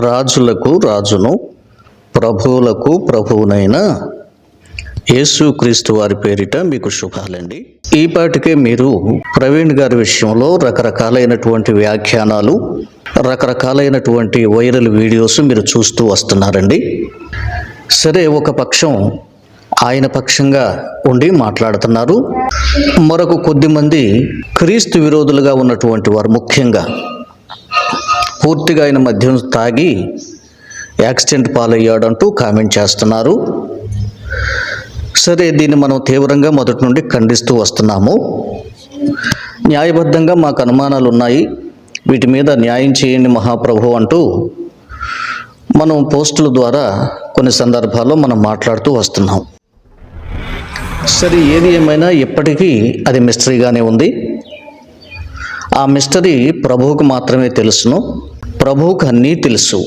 రాజులకు రాజును ప్రభువులకు ప్రభువునైన యేసుక్రీస్తు వారి పేరిట మీకు శుభాలండి. ఈపాటికే మీరు ప్రవీణ్ గారి విషయంలో రకరకాలైనటువంటి వ్యాఖ్యానాలు రకరకాలైనటువంటి వైరల్ వీడియోస్ మీరు చూస్తూ వస్తున్నారండి. సరే ఒక పక్షం ఆయన పక్షంగా ఉండి మాట్లాడుతున్నారు. మరొక కొద్ది మంది క్రీస్తు విరోధులుగా ఉన్నటువంటి వారు ముఖ్యంగా పూర్తిగా ఆయన మద్యం తాగి యాక్సిడెంట్ పాలయ్యాడంటూ కామెంట్ చేస్తున్నారు. సరే దీన్ని మనం తీవ్రంగా మొదటి నుండి ఖండిస్తూ వస్తున్నాము. న్యాయబద్ధంగా మాకు అనుమానాలు ఉన్నాయి వీటి మీద న్యాయం చేయండి మహాప్రభు అంటూ మనం పోస్టుల ద్వారా కొన్ని సందర్భాల్లో మనం మాట్లాడుతూ వస్తున్నాం. సరే ఏది ఏమైనా ఇప్పటికీ అది మిస్టరీగానే ఉంది. ఆ మిస్టరీ ప్రభువుకు మాత్రమే తెలుసును. ప్రభువుకు అన్నీ తెలుసు.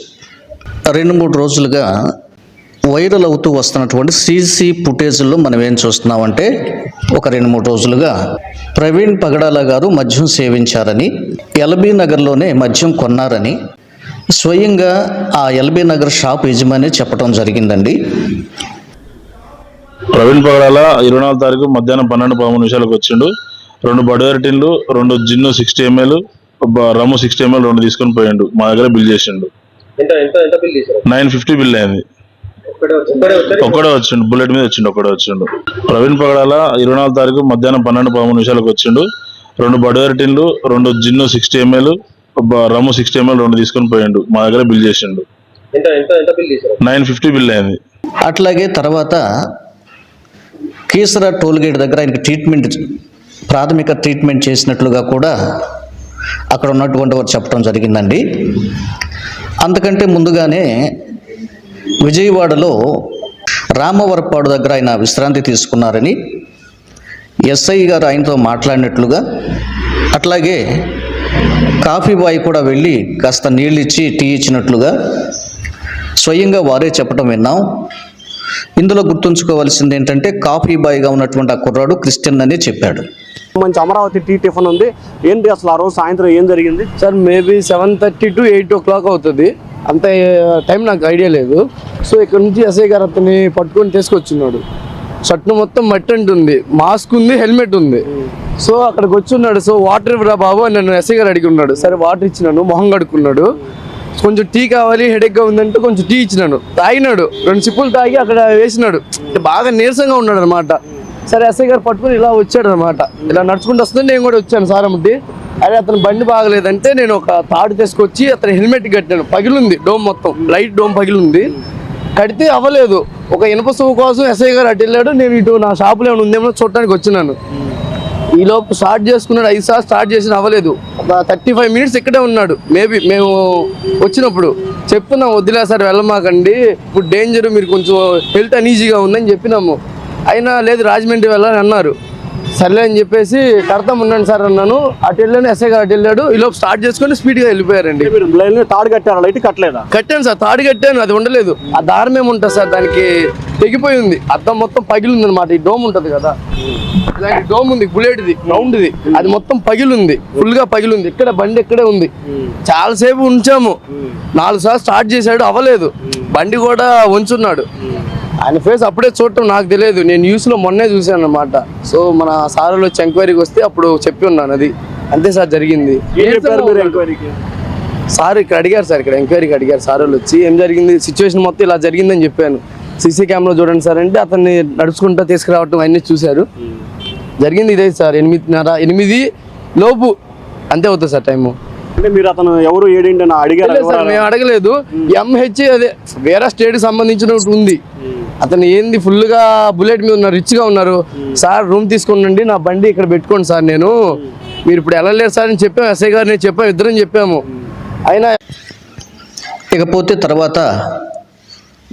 రెండు మూడు రోజులుగా వైరల్ అవుతూ వస్తున్నటువంటి సీసీ ఫుటేజ్లో మనం ఏం చూస్తున్నామంటే ఒక రెండు మూడు రోజులుగా ప్రవీణ్ పగడాల గారు మద్యం సేవించారని ఎల్బీ నగర్లోనే మద్యం కొన్నారని స్వయంగా ఆ ఎల్బీ నగర్ షాప్ యజమాని చెప్పడం జరిగిందండి. ప్రవీణ్ పగడాల ఇరవై నాలుగు తారీఖు మధ్యాహ్నం పన్నెండు పదమూడు నిమిషాలకు వచ్చిండు. రెండు బడివేర్ టిన్లు రెండు gin sixty ML rum sixty ML రెండు తీసుకొని పోయిండు. మా దగ్గర బిల్ చేసిండు. నైన్ ఫిఫ్టీ బిల్ అయింది. ఒక్కడే వచ్చిండు. బుల్లెట్ మీద వచ్చిండు ఒక్కడే వచ్చిండు. ప్రవీణ్ పగడాల ఇరవై నాలుగు తారీఖు మధ్యాహ్నం పన్నెండు పదమూడు నిమిషాలకు వచ్చిండు. రెండు బడివేర్ టిన్లు రెండు gin sixty ML rum sixty ML రెండు తీసుకొని పోయిండు. మా దగ్గర బిల్ చేసిండు. నైన్ ఫిఫ్టీ బిల్ అయింది. అట్లాగే తర్వాత కీసరా టోల్ గేట్ దగ్గర ఆయనకి ట్రీట్మెంట్ ప్రాథమిక ట్రీట్మెంట్ చేసినట్లుగా కూడా అక్కడ ఉన్నటువంటి వారు చెప్పడం జరిగిందండి. అంతకంటే ముందుగానే విజయవాడలో రామవరపాడు దగ్గర ఆయన విశ్రాంతి తీసుకున్నారని ఎస్ఐ గారు ఆయనతో మాట్లాడినట్లుగా అట్లాగే కాఫీ బాయ్ కూడా వెళ్ళి కాస్త నీళ్ళు ఇచ్చి టీ ఇచ్చినట్లుగా స్వయంగా వారే చెప్పడం విన్నాం. ఇందులో గుర్తుంచుకోవాల్సింది ఏంటంటే కాఫీ బాయ్గా ఉన్నటువంటి ఆ కుర్రాడు క్రిస్టియన్ అని చెప్పాడు. మంచి అమరావతి టీ టిఫిన్ ఉంది. ఏంటి అసలు ఆ రోజు సాయంత్రం ఏం జరిగింది? Sir maybe seven thirty to eight o'clock అవుతుంది. అంత టైం నాకు ఐడియా లేదు. సో ఇక్కడ నుంచి ఎస్ఐ గారు అతన్ని పట్టుకొని తీసుకొచ్చున్నాడు. షర్ట్ మొత్తం మట్టి అంటుంది మాస్క్ ఉంది హెల్మెట్ ఉంది. సో అక్కడికి వచ్చున్నాడు. సో వాటర్ ఇవ్వరా బాబు? అని నన్ను ఎస్ఐ గారు అడిగి ఉన్నాడు. సరే వాటర్ ఇచ్చినాను. మొహం కడుక్కున్నాడు. కొంచెం టీ కావాలి హెడేక్గా ఉందంటే కొంచెం టీ ఇచ్చినాను. తాగినాడు. రెండు సిప్పులు తాగి అక్కడ వేసినాడు. అంటే బాగా నీరసంగా ఉన్నాడు అనమాట సరే ఎస్ఐ గారు పట్టుకొని ఇలా వచ్చాడు అనమాట ఇలా నడుచుకుంటూ వస్తుంది నేను కూడా వచ్చాను సారమ్మటి అదే అతను బండి బాగలేదంటే నేను ఒక తాడు తీసుకొచ్చి అతను హెల్మెట్ కట్టాను. పగిలింది డోమ్ మొత్తం లైట్ డోమ్ పగిలింది. కడితే అవ్వలేదు. ఒక ఇనుప సువ్వు కోసం ఎస్ఐ గారు అటు వెళ్ళాడు. నేను ఇటు నా షాపులో ఏమైనా ఉందేమో చూడటానికి వచ్చినాను ఈలోపు స్టార్ట్ చేసుకున్నాడు. ఐదు సార్లు స్టార్ట్ చేసిన అవ్వలేదు. ఒక థర్టీ ఫైవ్ మినిట్స్ ఇక్కడే ఉన్నాడు. మేబీ మేము వచ్చినప్పుడు చెప్తున్నాం వదిలే సార్ వెళ్ళమాకండి. ఇప్పుడు డేంజర్ మీరు కొంచెం హెల్త్ అనీజీగా ఉందని చెప్పినాము. అయినా లేదు రాజమండ్రి వెళ్ళాలని అన్నారు. సర్లే అని చెప్పేసి కడతాం ఉండండి సార్ అన్నాను. అటు వెళ్ళాను ఎస్ఐ గారు అటు వెళ్ళాడు. ఈ లోపు స్టార్ట్ చేసుకొని స్పీడ్గా వెళ్ళిపోయారండి. తాడు కట్టారా? లైట్ కట్టలేదా? కట్టాను సార్ తాడు కట్టాను అది ఉండలేదు. ఆ దారం ఏముంటుంది సార్? దానికి తెగిపోయి ఉంది. అద్దం మొత్తం పగిలింది అనమాట ఈ డోమ్ ఉంటుంది కదా. ఇలాంటి డోమ్ ఉంది బుల్లెట్ది రౌండ్ది అది మొత్తం పగిలింది. ఫుల్గా పగిలింది. ఇక్కడ బండి ఇక్కడే ఉంది. చాలాసేపు ఉంచాము. నాలుగు సార్లు స్టార్ట్ చేశాడు అవ్వలేదు. బండి కూడా ఉంచున్నాడు ఆయన ఫేస్ అప్పుడే చూడటం నాకు తెలియదు. నేను న్యూస్లో మొన్నే చూశాను అనమాట సో మన సార్లు వచ్చి ఎంక్వైరీకి వస్తే అప్పుడు చెప్పి ఉన్నాను అది. అంతే సార్ జరిగింది. సార్ ఇక్కడ అడిగారు సార్ ఇక్కడ ఎంక్వైరీకి అడిగారు సార్ వాళ్ళు వచ్చి ఏం జరిగింది? సిచ్యువేషన్ మొత్తం ఇలా జరిగిందని చెప్పాను. సీసీ కెమెరా చూడండి సార్ అంటే అతన్ని నడుచుకుంటూ తీసుకురావటం అన్నీ చూశారు. జరిగింది ఇదే సార్. ఎనిమిదిన్నర ఎనిమిది లోపు అంతే అవుతుంది సార్ టైము అంటే మీరు అతను ఎవరు ఏడేంటి అని అడిగారు? లేదు సార్ మేము అడగలేదు. ఎంహెచ్ అదే వేరే స్టేట్ సంబంధించినట్టు ఉంది. అతను ఏంది ఫుల్గా బుల్లెట్ మీద ఉన్నారు రిచ్గా ఉన్నారు. సార్ రూమ్ తీసుకోండి నా బండి ఇక్కడ పెట్టుకోండి సార్ నేను. మీరు ఇప్పుడు వెళ్ళలేరు సార్ అని చెప్పాము ఎస్ఐ గారిని చెప్పాము ఇద్దరం చెప్పాము. అయినా ఇకపోతే తర్వాత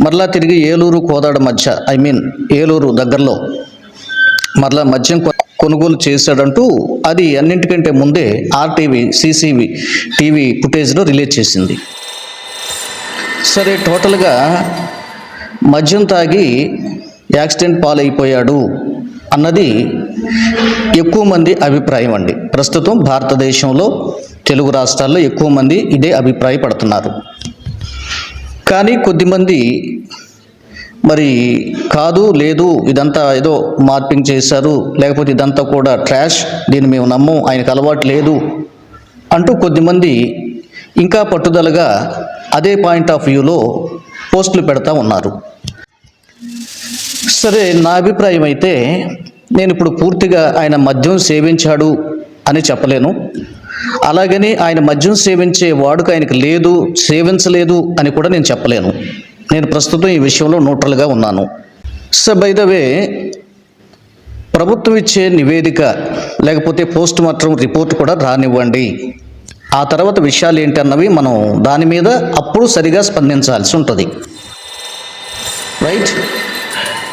మరలా తిరిగి ఏలూరు కోదాడ మధ్య ఐ మీన్ ఏలూరు దగ్గరలో మరలా మద్యం కొనుగోలు చేశాడంటూ అది అన్నింటికంటే ముందే ఆర్టీవీ సీసీవీ టీవీ ఫుటేజ్లో రిలీజ్ చేసింది. సరే టోటల్గా మద్యం తాగి యాక్సిడెంట్ పాలైపోయాడు అన్నది ఎక్కువ మంది అభిప్రాయం అండి. ప్రస్తుతం భారతదేశంలో తెలుగు రాష్ట్రాల్లో ఎక్కువ మంది ఇదే అభిప్రాయపడుతున్నారు. కానీ కొద్దిమంది మరి కాదు లేదు ఇదంతా ఏదో మార్పింగ్ చేశారు లేకపోతే ఇదంతా కూడా ట్రాష్ దీన్ని మేము నమ్మం ఆయనకు అలవాటు లేదు అంటూ కొద్దిమంది ఇంకా పట్టుదలగా అదే పాయింట్ ఆఫ్ వ్యూలో పోస్టులు పెడతా ఉన్నారు. సరే నా అభిప్రాయం అయితే నేను ఇప్పుడు పూర్తిగా ఆయన మద్యం సేవించాడు అని చెప్పలేను. అలాగని ఆయన మద్యం సేవించే వాడుక ఆయనకు లేదు సేవించలేదు అని కూడా నేను చెప్పలేను. నేను ప్రస్తుతం ఈ విషయంలో న్యూట్రల్గా ఉన్నాను. సో బై ద వే ప్రభుత్వం ఇచ్చే నివేదిక లేకపోతే పోస్ట్ మార్టం రిపోర్ట్ కూడా రానివ్వండి. ఆ తర్వాత విషయాలు ఏంటన్నవి మనం దాని మీద అప్పుడు సరిగా స్పందించాల్సి ఉంటుంది. రైట్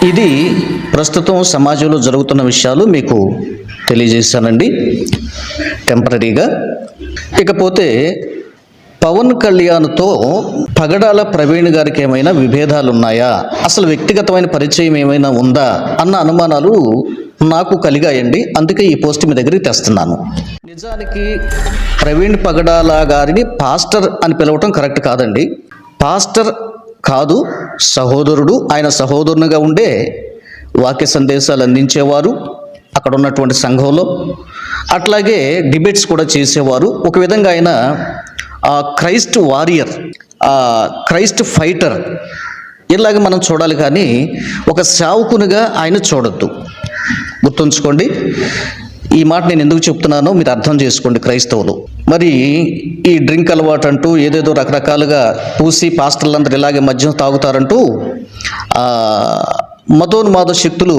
ఇది ప్రస్తుతం సమాజంలో జరుగుతున్న విషయాలు మీకు తెలియజేశానండి. టెంపరీగా. ఇకపోతే పవన్ కళ్యాణ్తో పగడాల ప్రవీణ్ గారికి ఏమైనా విభేదాలు ఉన్నాయా అసలు వ్యక్తిగతమైన పరిచయం ఏమైనా ఉందా? అన్న అనుమానాలు నాకు కలిగాయండి. అందుకే ఈ పోస్ట్ మీ దగ్గరికి తెస్తున్నాను. నిజానికి ప్రవీణ్ పగడాల గారిని పాస్టర్ అని పిలవటం కరెక్ట్ కాదండి. పాస్టర్ కాదు సహోదరుడు ఆయన సహోదరునిగా ఉండే వాక్య సందేశాలు అందించేవారు అక్కడ ఉన్నటువంటి సంఘంలో. అట్లాగే డిబేట్స్ కూడా చేసేవారు. ఒక విధంగా ఆయన ఆ, క్రైస్ట్ వారియర్ ఆ, క్రైస్ట్ ఫైటర్ ఇలాగ మనం చూడాలి కానీ ఒక సేవకునిగా ఆయన చూడొద్దు. గుర్తుంచుకోండి ఈ మాట నేను ఎందుకు చెప్తున్నానో మీరు అర్థం చేసుకోండి క్రైస్తవులు. మరి ఈ డ్రింక్ అలవాటు అంటూ ఏదేదో రకరకాలుగా పూసి పాస్టర్లందరూ ఇలాగే మద్యం తాగుతారంటూ మతోన్మాద శక్తులు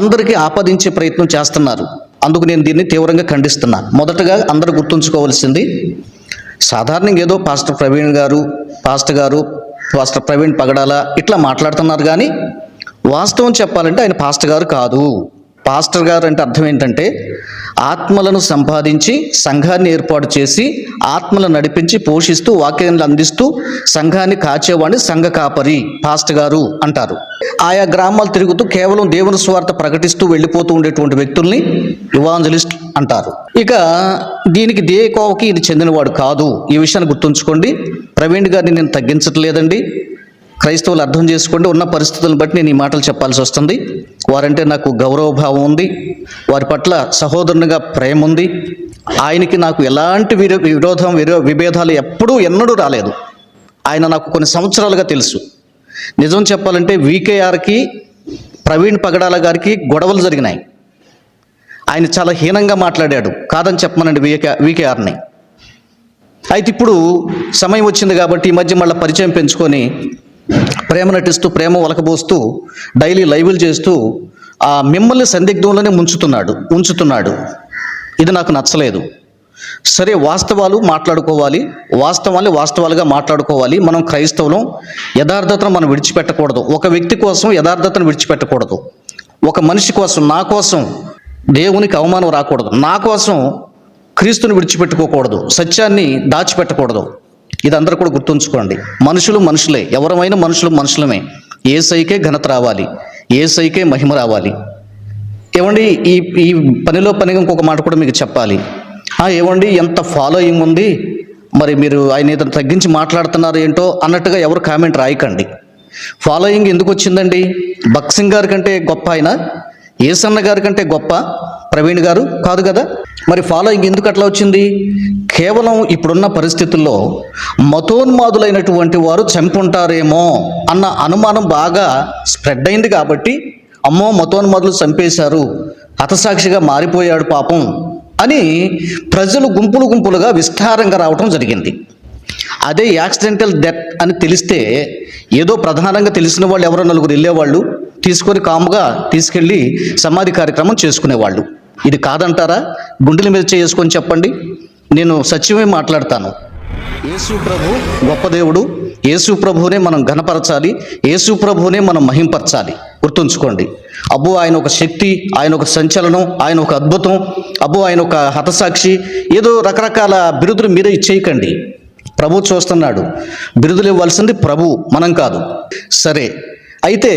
అందరికీ ఆపాదించే ప్రయత్నం చేస్తున్నారు. అందుకు నేను దీన్ని తీవ్రంగా ఖండిస్తున్నా. మొదటగా అందరూ గుర్తుంచుకోవాల్సింది సాధారణంగా ఏదో పాస్టర్ ప్రవీణ్ గారు పాస్టర్ గారు పాస్టర్ ప్రవీణ్ పగడాల ఇట్లా మాట్లాడుతున్నారు కానీ వాస్తవం చెప్పాలంటే ఆయన పాస్టర్ గారు కాదు. పాస్టర్ గారు అంటే అర్థం ఏంటంటే ఆత్మలను సంపాదించి సంఘాన్ని ఏర్పాటు చేసి ఆత్మలను నడిపించి పోషిస్తూ వాక్యాలను అందిస్తూ సంఘాన్ని కాచేవాడిని సంఘ కాపరి పాస్టర్ గారు అంటారు. ఆయా గ్రామాలు తిరుగుతూ కేవలం దేవుని స్వార్థ ప్రకటిస్తూ వెళ్ళిపోతూ ఉండేటువంటి వ్యక్తుల్ని ఇవాంజలిస్ట్ అంటారు. ఇక దీనికి దేకోవకి ఇది చెందినవాడు కాదు. ఈ విషయాన్ని గుర్తుంచుకోండి. ప్రవీణ్ గారిని నేను తగ్గించట్లేదండి. క్రైస్తవులు అర్థం చేసుకోండి ఉన్న పరిస్థితులను బట్టి నేను ఈ మాటలు చెప్పాల్సి వస్తుంది. వారంటే నాకు గౌరవభావం ఉంది. వారి పట్ల సహోదరునిగా ప్రేమ ఉంది. ఆయనకి నాకు ఎలాంటి విరో విరోధం విరో విభేదాలు ఎప్పుడూ ఎన్నడూ రాలేదు. ఆయన నాకు కొన్ని సంవత్సరాలుగా తెలుసు. నిజం చెప్పాలంటే వికేఆర్కి ప్రవీణ్ పగడాల గారికి గొడవలు జరిగినాయి. ఆయన చాలా హీనంగా మాట్లాడాడు. కాదని చెప్పమనండి వికే వికేఆర్ని. అయితే ఇప్పుడు సమయం వచ్చింది కాబట్టి ఈ మధ్య మళ్ళీ పరిచయం పెంచుకొని ప్రేమ నటిస్తూ ప్రేమ ఒలకబోస్తూ డైలీ లైవ్లు చేస్తూ ఆ మిమ్మల్ని సందిగ్ధంలోనే ముంచుతున్నాడు ఉంచుతున్నాడు. ఇది నాకు నచ్చలేదు. సరే వాస్తవాలు మాట్లాడుకోవాలి. వాస్తవాన్ని వాస్తవాలుగా మాట్లాడుకోవాలి. మనం క్రైస్తవులం యథార్థతను మనం విడిచిపెట్టకూడదు. ఒక వ్యక్తి కోసం యథార్థతను విడిచిపెట్టకూడదు. ఒక మనిషి కోసం నా కోసం దేవునికి అవమానం రాకూడదు. నా కోసం క్రీస్తుని విడిచిపెట్టుకోకూడదు. సత్యాన్ని దాచిపెట్టకూడదు. ఇది అందరూ కూడా గుర్తుంచుకోండి. మనుషులు మనుషులే. ఎవరమైనా మనుషులు మనుషులమే. ఏ సైకే ఘనత రావాలి. ఏ సైకే మహిమ రావాలి. ఏమండి ఈ ఈ పనిలో పనిగా ఇంకొక మాట కూడా మీకు చెప్పాలి. ఏమండి ఎంత ఫాలోయింగ్ ఉంది? మరి మీరు ఆయన ఇతను తగ్గించి మాట్లాడుతున్నారు ఏంటో అన్నట్టుగా ఎవరు కామెంట్ రాయకండి. ఫాలోయింగ్ ఎందుకు వచ్చిందండి? బక్సింగ్ గారి కంటే గొప్ప ఆయన. ఏసన్న గారి కంటే గొప్ప ప్రవీణ్ గారు కాదు కదా? మరి ఫాలోయింగ్ ఎందుకు అట్లా వచ్చింది? కేవలం ఇప్పుడున్న పరిస్థితుల్లో మతోన్మాదులైనటువంటి వారు చంపుంటారేమో అన్న అనుమానం బాగా స్ప్రెడ్ అయింది కాబట్టి అమ్మో మతోన్మాదులు చంపేశారు హతసాక్షిగా మారిపోయాడు పాపం అని ప్రజలు గుంపులు గుంపులుగా విస్తారంగా రావటం జరిగింది. అదే యాక్సిడెంటల్ డెత్ అని తెలిస్తే ఏదో ప్రధానంగా తెలిసిన వాళ్ళు ఎవరో నలుగురు వెళ్ళేవాళ్ళు తీసుకొని కాముగా తీసుకెళ్ళి సమాధి కార్యక్రమం చేసుకునేవాళ్ళు. ఇది కాదంటారా? గుండెల మీద చేసుకొని చెప్పండి. నేను సత్యమే మాట్లాడతాను. యేసు ప్రభు గొప్ప దేవుడు. యేసు ప్రభునే మనం ఘనపరచాలి. యేసు ప్రభునే మనం మహింపరచాలి. గుర్తుంచుకోండి. అబ్బో ఆయన ఒక శక్తి ఆయన ఒక సంచలనం ఆయన ఒక అద్భుతం. అబ్బో ఆయన ఒక హతసాక్షి. ఏదో రకరకాల బిరుదులు మీరే ఇచ్చేయకండి ప్రభు చూస్తున్నాడు. బిరుదులు ఇవ్వాల్సింది ప్రభు మనం కాదు. సరే అయితే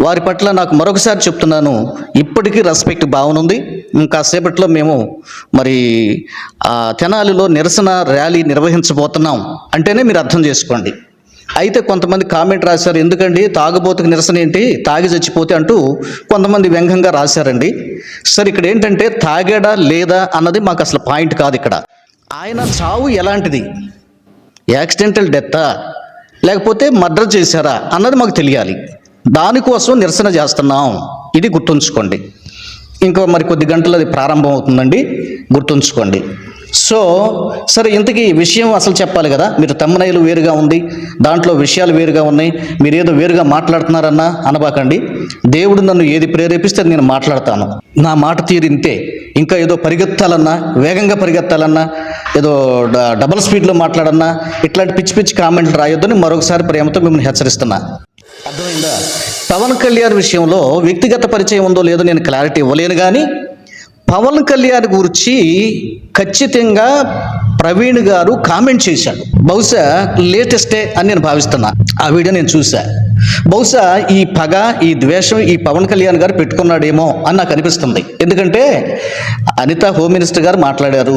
వారి పట్ల నాకు మరొకసారి చెప్తున్నాను. ఇప్పటికీ రెస్పెక్ట్ బాగుంది ఇంకాసేపట్లో మేము మరి ఆ, తెనాలిలో నిరసన ర్యాలీ నిర్వహించబోతున్నాం. అంటేనే మీరు అర్థం చేసుకోండి. అయితే కొంతమంది కామెంట్ రాశారు ఎందుకండి తాగబోతుకు నిరసన ఏంటి? తాగి చచ్చిపోతే అంటూ కొంతమంది వ్యంగ్యంగా రాశారండి. సరే ఇక్కడ ఏంటంటే తాగాడా లేదా అన్నది మాకు అసలు పాయింట్ కాదు ఇక్కడ. ఆయన చావు ఎలాంటిది? యాక్సిడెంటల్ డెత్తా? లేకపోతే మర్డర్ చేశారా? అన్నది మాకు తెలియాలి. దానికోసం నిరసన చేస్తున్నాం. ఇది గుర్తుంచుకోండి. ఇంకో మరి కొద్ది గంటలు అది ప్రారంభం అవుతుందండి గుర్తుంచుకోండి. సో సరే ఇంతకీ విషయం అసలు చెప్పాలి కదా? మీరు తమ్మనైలు వేరుగా ఉంది దాంట్లో విషయాలు వేరుగా ఉన్నాయి మీరేదో వేరుగా మాట్లాడుతున్నారన్నా అనబాకండి. దేవుడు నన్ను ఏది ప్రేరేపిస్తే అది నేను మాట్లాడతాను. నా మాట తీరు ఇంతే. ఇంకా ఏదో పరిగెత్తాలన్నా వేగంగా పరిగెత్తాలన్నా ఏదో డ- డబుల్ స్పీడ్లో మాట్లాడన్నా ఇట్లాంటి పిచ్చి పిచ్చి కామెంట్లు రాయొద్దని మరొకసారి ప్రేమతో మిమ్మల్ని హెచ్చరిస్తున్నా. అర్థమైందా? పవన్ కళ్యాణ్ విషయంలో వ్యక్తిగత పరిచయం ఉందో లేదో నేను క్లారిటీ ఇవ్వలేను కానీ పవన్ కళ్యాణ్ గురించి ఖచ్చితంగా ప్రవీణ్ గారు కామెంట్ చేశాడు. బహుశా లేటెస్టే అని నేను భావిస్తున్నా. ఆ వీడియో నేను చూసా బహుశా ఈ పగ ఈ ద్వేషం ఈ పవన్ కళ్యాణ్ గారు పెట్టుకున్నాడేమో అని నాకు అనిపిస్తుంది. ఎందుకంటే అనిత హోమ్ మినిస్టర్ గారు మాట్లాడారు.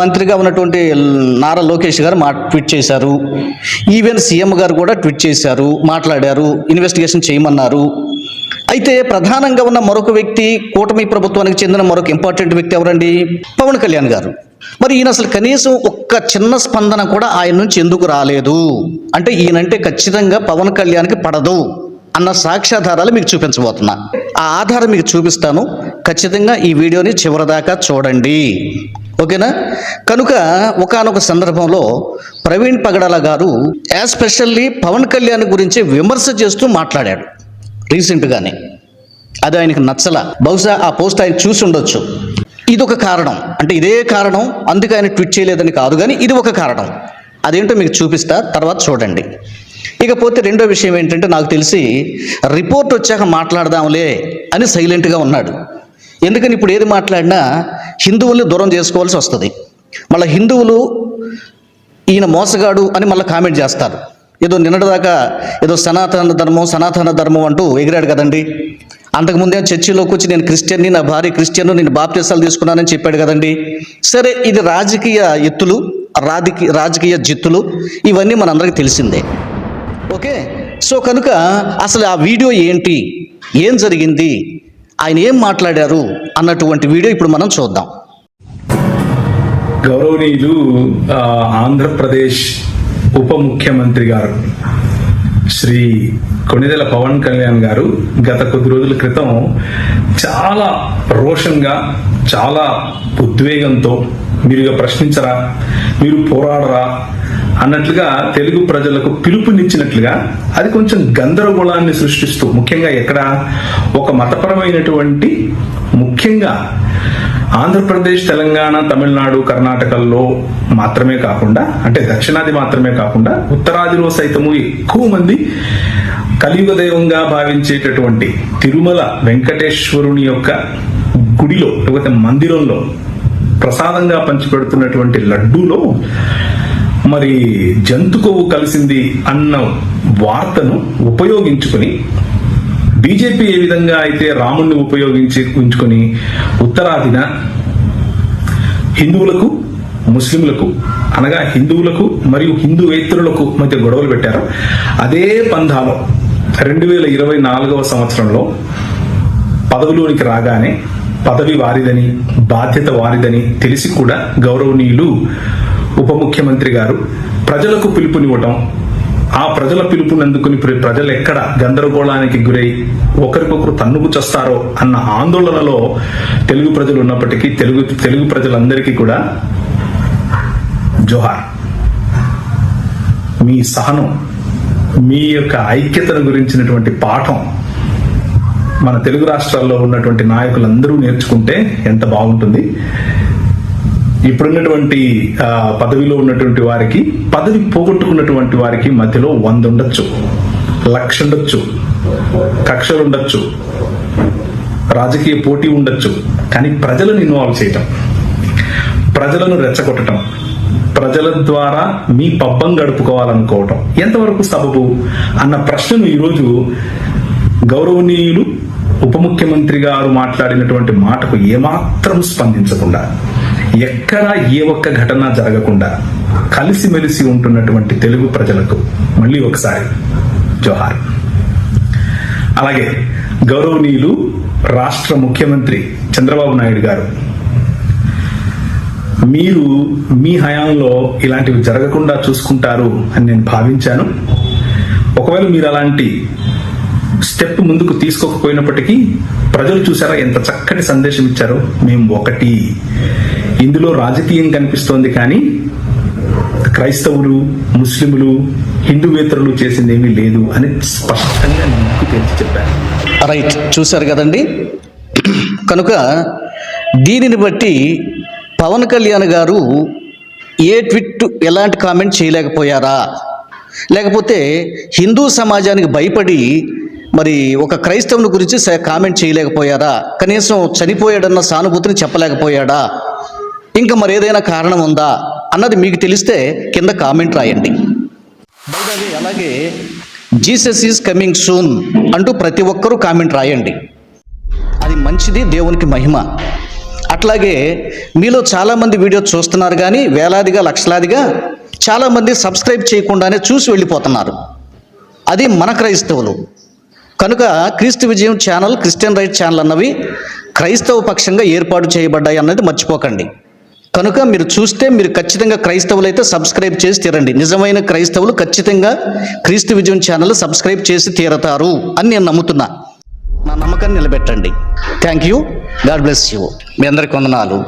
మంత్రిగా ఉన్నటువంటి నారా లోకేష్ గారు మా ట్వీట్ చేశారు. ఈవెన్ సీఎం గారు కూడా ట్వీట్ చేశారు మాట్లాడారు ఇన్వెస్టిగేషన్ చేయమన్నారు. అయితే ప్రధానంగా ఉన్న మరొక వ్యక్తి కూటమి ప్రభుత్వానికి చెందిన మరొక ఇంపార్టెంట్ వ్యక్తి ఎవరండి? పవన్ కళ్యాణ్ గారు. మరి ఈయన అసలు కనీసం ఒక్క చిన్న స్పందన కూడా ఆయన నుంచి ఎందుకు రాలేదు? అంటే ఈయనంటే ఖచ్చితంగా పవన్ కళ్యాణ్కి పడదు అన్న సాక్ష్యాధారాలు మీకు చూపించబోతున్నా. ఆ ఆధారం మీకు చూపిస్తాను. ఖచ్చితంగా ఈ వీడియోని చివరిదాకా చూడండి. ఓకేనా? కనుక ఒకానొక సందర్భంలో ప్రవీణ్ పగడాల గారు ఎస్పెషల్లీ పవన్ కళ్యాణ్ గురించి విమర్శ చేస్తూ మాట్లాడాడు రీసెంట్గానే. అది ఆయనకు నచ్చల. బహుశా ఆ పోస్ట్ ఆయన చూసి ఉండొచ్చు. ఇది ఒక కారణం. అంటే ఇదే కారణం అందుకే ఆయన ట్వీట్ చేయలేదని కాదు కానీ ఇది ఒక కారణం. అదేంటో మీకు చూపిస్తా తర్వాత చూడండి. ఇకపోతే రెండో విషయం ఏంటంటే నాకు తెలిసి రిపోర్ట్ వచ్చాక మాట్లాడదాంలే అని సైలెంట్గా ఉన్నాడు. ఎందుకని ఇప్పుడు ఏది మాట్లాడినా హిందువుల్ని దూరం చేసుకోవాల్సి వస్తుంది. మళ్ళీ హిందువులు ఈయన మోసగాడు అని మళ్ళీ కామెంట్ చేస్తారు. ఏదో నిన్నటిదాకా ఏదో సనాతన ధర్మం సనాతన ధర్మం అంటూ ఎగిరాడు కదండి. అంతకుముందే చర్చిలోకి వచ్చి నేను క్రిస్టియన్ని నా భార్య క్రిస్టియన్ నేను బాప్తీసాలు తీసుకున్నానని చెప్పాడు కదండి. సరే ఇది రాజకీయ ఎత్తులు రాజకీయ రాజకీయ జిత్తులు ఇవన్నీ మనందరికీ తెలిసిందే. ఓకే? సో కనుక అసలు ఆ వీడియో ఏంటి? ఏం జరిగింది? ఆయన ఏం మాట్లాడారు? అన్నటువంటి వీడియో ఇప్పుడు మనం చూద్దాం. గౌరవనీయులు ఆంధ్రప్రదేశ్ ఉప ముఖ్యమంత్రి గారు శ్రీ కొణిదెల పవన్ కళ్యాణ్ గారు గత కొద్ది రోజుల క్రితం చాలా రోషంగా చాలా ఉద్వేగంతో మీరు ప్రశ్నించరా మీరు పోరాడరా అన్నట్లుగా తెలుగు ప్రజలకు పిలుపునిచ్చినట్లుగా అది కొంచెం గందరగోళాన్ని సృష్టిస్తూ ముఖ్యంగా ఎక్కడ? ఒక మతపరమైనటువంటి ముఖ్యంగా ఆంధ్రప్రదేశ్ తెలంగాణ తమిళనాడు కర్ణాటకల్లో మాత్రమే కాకుండా అంటే దక్షిణాది మాత్రమే కాకుండా ఉత్తరాదిలో సైతము ఎక్కువ మంది కలియుగ దైవంగా భావించేటటువంటి తిరుమల వెంకటేశ్వరుని యొక్క గుడిలో లేకపోతే మందిరంలో ప్రసాదంగా పంచిపెడుతున్నటువంటి లడ్డూలో మరి జంతు కొవ్వు కలిసింది అన్న వార్తను ఉపయోగించుకొని బీజేపీ ఏ విధంగా అయితే రాముణ్ణి ఉపయోగించి ఉంచుకొని ఉత్తరాదిన హిందువులకు ముస్లింలకు అనగా హిందువులకు మరియు హిందూవేత్తరులకు మధ్య గొడవలు పెట్టారు. అదే పంధాలో రెండు వేల ఇరవై నాలుగవ సంవత్సరంలో పదవిలోనికి రాగానే పదవి వారిదని బాధ్యత వారిదని తెలిసి కూడా గౌరవనీయులు ఉప ముఖ్యమంత్రి గారు ప్రజలకు పిలుపునివ్వటం ఆ ప్రజల పిలుపునందుకుని ప్ర- ప్రజలు ఎక్కడ గందరగోళానికి గురై ఒకరికొకరు తన్నుకు చస్తారో అన్న ఆందోళనలో తెలుగు ప్రజలు ఉన్నప్పటికీ తెలుగు తెలుగు ప్రజలందరికీ కూడా జోహార్. మీ సహనం మీ యొక్క ఐక్యతను గురించినటువంటి పాఠం మన తెలుగు రాష్ట్రాల్లో ఉన్నటువంటి నాయకులందరూ నేర్చుకుంటే ఎంత బాగుంటుంది. ఇప్పుడున్నటువంటి పదవిలో ఉన్నటువంటి వారికి పదవి పోగొట్టుకున్నటువంటి వారికి మధ్యలో వంద ఉండొచ్చు లక్ష ఉండొచ్చు కక్షలు ఉండొచ్చు రాజకీయ పోటీ ఉండొచ్చు కానీ ప్రజలను ఇన్వాల్వ్ చేయటం ప్రజలను రెచ్చగొట్టడం ప్రజల ద్వారా మీ పబ్బం గడుపుకోవాలనుకోవటం ఎంతవరకు సబబు అన్న ప్రశ్నను ఈరోజు గౌరవనీయులు ఉప ముఖ్యమంత్రి గారు మాట్లాడినటువంటి మాటకు ఏమాత్రం స్పందించకుండా ఎక్కడా ఏ ఒక్క ఘటన జరగకుండా కలిసిమెలిసి ఉంటున్నటువంటి తెలుగు ప్రజలకు మళ్ళీ ఒకసారి జోహార్. అలాగే గౌరవనీయులు రాష్ట్ర ముఖ్యమంత్రి చంద్రబాబు నాయుడు గారు మీరు మీ హయాంలో ఇలాంటివి జరగకుండా చూసుకుంటారు అని నేను భావించాను. ఒకవేళ మీరు అలాంటి స్టెప్ ముందుకు తీసుకోకపోయినప్పటికీ ప్రజలు చూసారా ఎంత చక్కటి సందేశం ఇచ్చారో? మేము ఒకటి ఇందులో రాజకీయం కనిపిస్తోంది కానీ క్రైస్తవులు ముస్లింలు హిందువేతరులు చేసింది ఏమీ లేదు అని స్పష్టంగా నీకు తెలిసి చెప్పారు. రైట్ చూశారు కదండి? కనుక దీనిని బట్టి పవన్ కళ్యాణ్ గారు ఏ ట్విట్ ఎలాంటి కామెంట్ చేయలేకపోయారా? లేకపోతే హిందూ సమాజానికి భయపడి మరి ఒక క్రైస్తవుని గురించి కామెంట్ చేయలేకపోయారా? కనీసం చనిపోయాడన్న సానుభూతిని చెప్పలేకపోయాడా? ఇంకా మరి ఏదైనా కారణం ఉందా అన్నది మీకు తెలిస్తే కింద కామెంట్ రాయండి. అలాగే జీసస్ ఈజ్ కమింగ్ సూన్ అంటూ ప్రతి ఒక్కరూ కామెంట్ రాయండి. అది మంచిది దేవునికి మహిమ. అట్లాగే మీలో చాలామంది వీడియో చూస్తున్నారు కానీ వేలాదిగా లక్షలాదిగా చాలామంది సబ్స్క్రైబ్ చేయకుండానే చూసి వెళ్ళిపోతున్నారు. అది మన క్రైస్తవులు. కనుక క్రీస్తు విజయం ఛానల్ క్రిస్టియన్ రైట్ ఛానల్ అన్నవి క్రైస్తవ పక్షంగా ఏర్పాటు చేయబడ్డాయి అన్నది మర్చిపోకండి. కనుక మీరు చూస్తే మీరు ఖచ్చితంగా క్రైస్తవులైతే సబ్స్క్రైబ్ చేసి తీరండి. నిజమైన క్రైస్తవులు ఖచ్చితంగా క్రీస్తు విజయం ఛానల్ సబ్స్క్రైబ్ చేసి తీరతారు అని నేను నమ్ముతున్నా. నా నమ్మకాన్ని నిలబెట్టండి. Thank you God bless you మీ అందరికి వందనాలు.